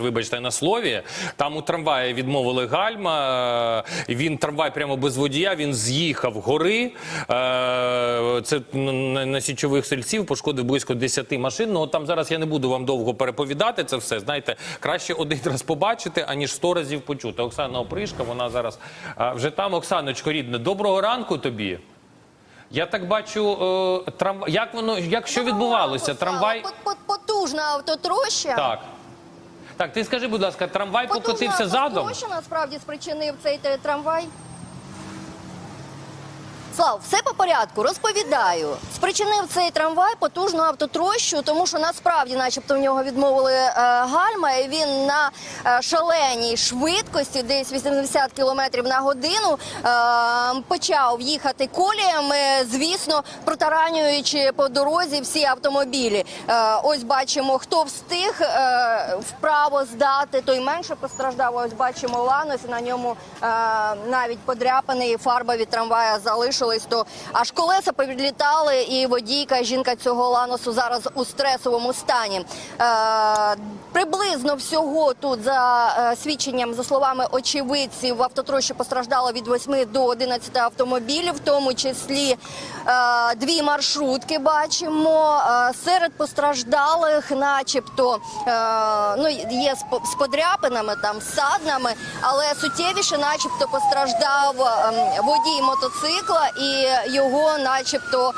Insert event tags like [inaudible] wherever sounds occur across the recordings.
Вибачте на слові, там у трамваї відмовили гальма. е, Він трамвай прямо без водія. Він з'їхав гори. е, Це на січових сельців пошкодив близько 10 машин. Ну там зараз я не буду вам довго переповідати це все. Знаєте, краще один [laughs] раз побачити, аніж сто разів почути. Оксана Опришка, вона зараз е, вже там. Оксаночко, рідне, доброго ранку тобі. Я так бачу, е, трамвай. Як воно як що відбувалося? Трамвай Пот- пот- Потужна автотроща. так. Так, ти скажи, будь ласка, трамвай Потужна покотився задом? автотроща насправді спричинив цей трамвай. Слав, все по порядку, розповідаю. Спричинив цей трамвай потужну автотрощу, тому що насправді, начебто, в нього відмовили е, гальма, і він на е, шаленій швидкості, десь 80 км на годину, е, почав їхати коліями, звісно, протаранюючи по дорозі всі автомобілі. Е, ось бачимо, хто встиг е, вправо здати, той менше постраждав. Ось бачимо ланос, на ньому е, навіть подряпаний фарба від трамвая залишилась. То аж колеса повідлітали, і водійка, жінка цього ланосу зараз у стресовому стані. Е, приблизно всього тут за е, свідченням, за словами очевидців, в автотрощі постраждало від 8 до 11 автомобілів, в тому числі е, дві маршрутки бачимо. Е, серед постраждалих, начебто, е, ну є з, подряпинами, там саднами, але суттєвіше, начебто, постраждав ем, водій мотоцикла, і його, начебто, е,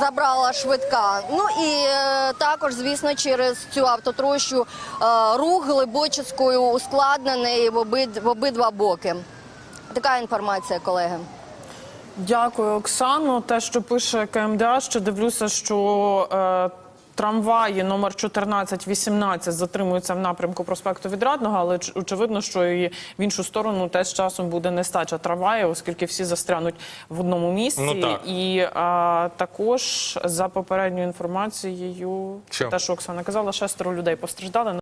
забрала швидка. Ну і е, також, звісно, через цю автотрощу е, рух глибочицькою ускладнений в, обид, в обидва боки. Така інформація, колеги. Дякую, Оксано. Те, що пише КМДА, ще дивлюся, що трамваї номер 14-18 затримуються в напрямку проспекту Відрадного, але очевидно, що і в іншу сторону теж часом буде нестача трамваїв, оскільки всі застрянуть в одному місці. Ну, так. І а, також за попередньою інформацією, Що? те, що Оксана казала, шестеро людей постраждали.